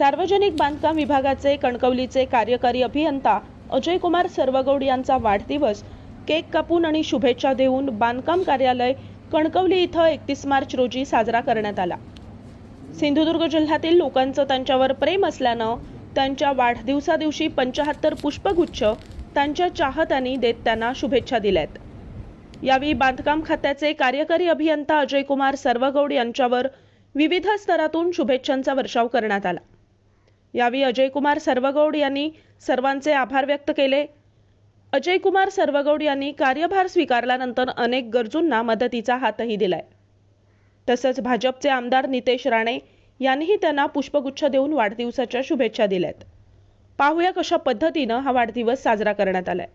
सार्वजनिक बांधकाम विभागाचे कणकवलीचे कार्यकारी अभियंता अजय कुमार सर्वगौड यांचा वाढदिवस केक कापून आणि शुभेच्छा देऊन बांधकाम कार्यालय कणकवली इथं एकतीस मार्च रोजी साजरा करण्यात आला. सिंधुदुर्ग जिल्ह्यातील लोकांचं त्यांच्यावर प्रेम असल्यानं त्यांच्या वाढदिवसादिवशी पंचाहत्तर पुष्पगुच्छ त्यांच्या चाहत्यांनी देत त्यांना शुभेच्छा दिल्यात. यावेळी बांधकाम खात्याचे कार्यकारी अभियंता अजय कुमार सर्वगौड यांच्यावर विविध स्तरातून शुभेच्छांचा वर्षाव करण्यात आला. यावेळी अजय कुमार सर्वगौड यांनी सर्वांचे आभार व्यक्त केले. अजय कुमार सर्वगौड यांनी कार्यभार स्वीकारल्यानंतर अनेक गरजूंना मदतीचा हातही दिलाय. तसंच भाजपचे आमदार नितेश राणे यांनीही त्यांना पुष्पगुच्छ देऊन वाढदिवसाच्या शुभेच्छा दिल्यात. पाहूया कशा पद्धतीनं हा वाढदिवस साजरा करण्यात आलाय.